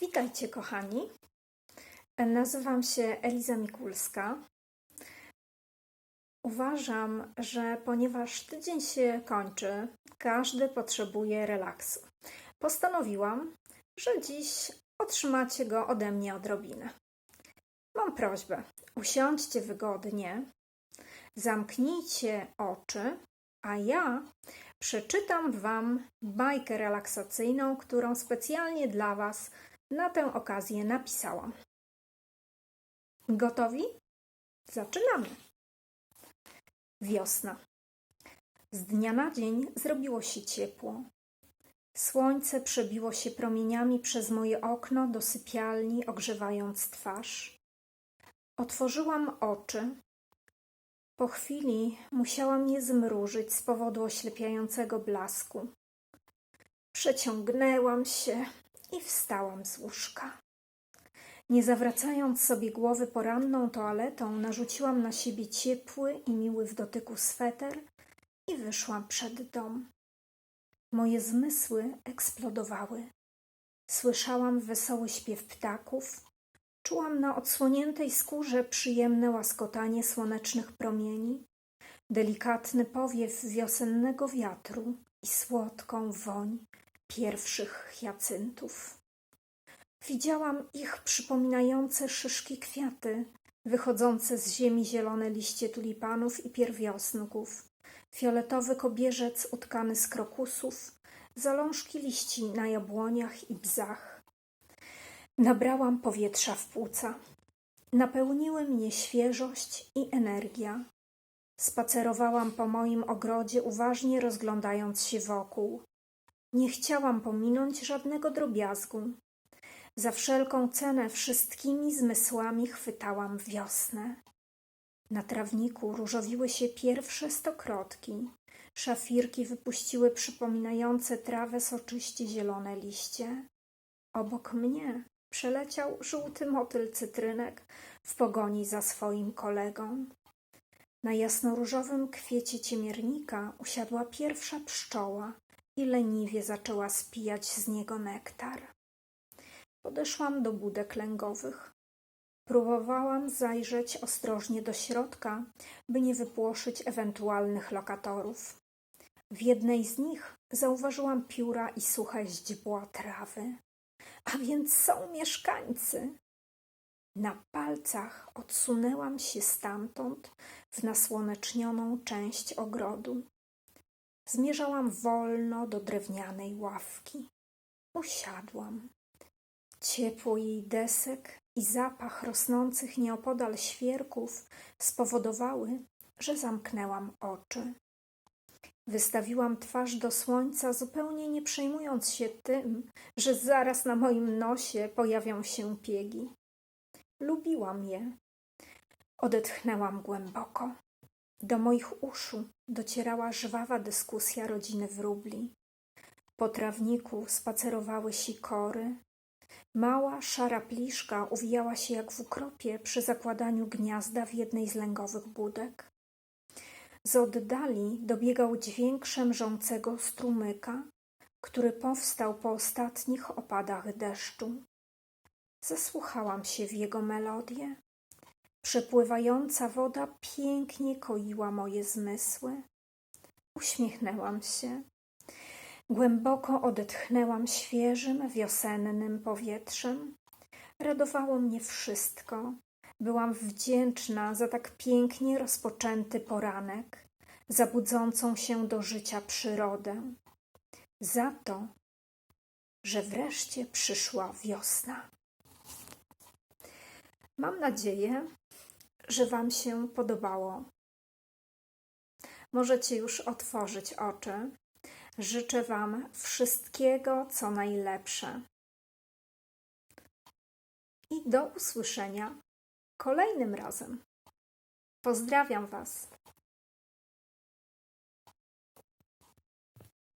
Witajcie, kochani. Nazywam się Eliza Mikulska. Uważam, że ponieważ tydzień się kończy, każdy potrzebuje relaksu. Postanowiłam, że dziś otrzymacie go ode mnie odrobinę. Mam prośbę: usiądźcie wygodnie, zamknijcie oczy, a ja przeczytam Wam bajkę relaksacyjną, którą specjalnie dla Was na tę okazję napisałam. Gotowi? Zaczynamy. Wiosna. Z dnia na dzień zrobiło się ciepło. Słońce przebiło się promieniami przez moje okno do sypialni, ogrzewając twarz. Otworzyłam oczy. Po chwili musiałam je zmrużyć z powodu oślepiającego blasku. Przeciągnęłam się i wstałam z łóżka. Nie zawracając sobie głowy poranną toaletą, narzuciłam na siebie ciepły i miły w dotyku sweter i wyszłam przed dom. Moje zmysły eksplodowały. Słyszałam wesoły śpiew ptaków, czułam na odsłoniętej skórze przyjemne łaskotanie słonecznych promieni, delikatny powiew wiosennego wiatru i słodką woń pierwszych hyacyntów. Widziałam ich przypominające szyszki kwiaty, wychodzące z ziemi zielone liście tulipanów i pierwiosnków, fioletowy kobierzec utkany z krokusów, zalążki liści na jabłoniach i bzach. Nabrałam powietrza w płuca. Napełniły mnie świeżość i energia. Spacerowałam po moim ogrodzie, uważnie rozglądając się wokół. Nie chciałam pominąć żadnego drobiazgu. Za wszelką cenę wszystkimi zmysłami chwytałam wiosnę. Na trawniku różowiły się pierwsze stokrotki. Szafirki wypuściły przypominające trawę soczyście zielone liście. Obok mnie przeleciał żółty motyl cytrynek w pogoni za swoim kolegą. Na jasnoróżowym kwiecie ciemiernika usiadła pierwsza pszczoła i leniwie zaczęła spijać z niego nektar. Podeszłam do budek lęgowych. Próbowałam zajrzeć ostrożnie do środka, by nie wypłoszyć ewentualnych lokatorów. W jednej z nich zauważyłam pióra i suche źdźbła trawy. A więc są mieszkańcy. Na palcach odsunęłam się stamtąd w nasłonecznioną część ogrodu. Zmierzałam wolno do drewnianej ławki. Usiadłam. Ciepło jej desek i zapach rosnących nieopodal świerków spowodowały, że zamknęłam oczy. Wystawiłam twarz do słońca, zupełnie nie przejmując się tym, że zaraz na moim nosie pojawią się piegi. Lubiłam je. Odetchnęłam głęboko. Do moich uszu docierała żwawa dyskusja rodziny wróbli. Po trawniku spacerowały sikory. Mała, szara pliszka uwijała się jak w ukropie przy zakładaniu gniazda w jednej z lęgowych budek. Z oddali dobiegał dźwięk szemrzącego strumyka, który powstał po ostatnich opadach deszczu. Zasłuchałam się w jego melodię. Przepływająca woda pięknie koiła moje zmysły. Uśmiechnęłam się. Głęboko odetchnęłam świeżym, wiosennym powietrzem. Radowało mnie wszystko. Byłam wdzięczna za tak pięknie rozpoczęty poranek, za budzącą się do życia przyrodę, za to, że wreszcie przyszła wiosna. Mam nadzieję, że Wam się podobało. Możecie już otworzyć oczy. Życzę Wam wszystkiego, co najlepsze. I do usłyszenia kolejnym razem. Pozdrawiam Was.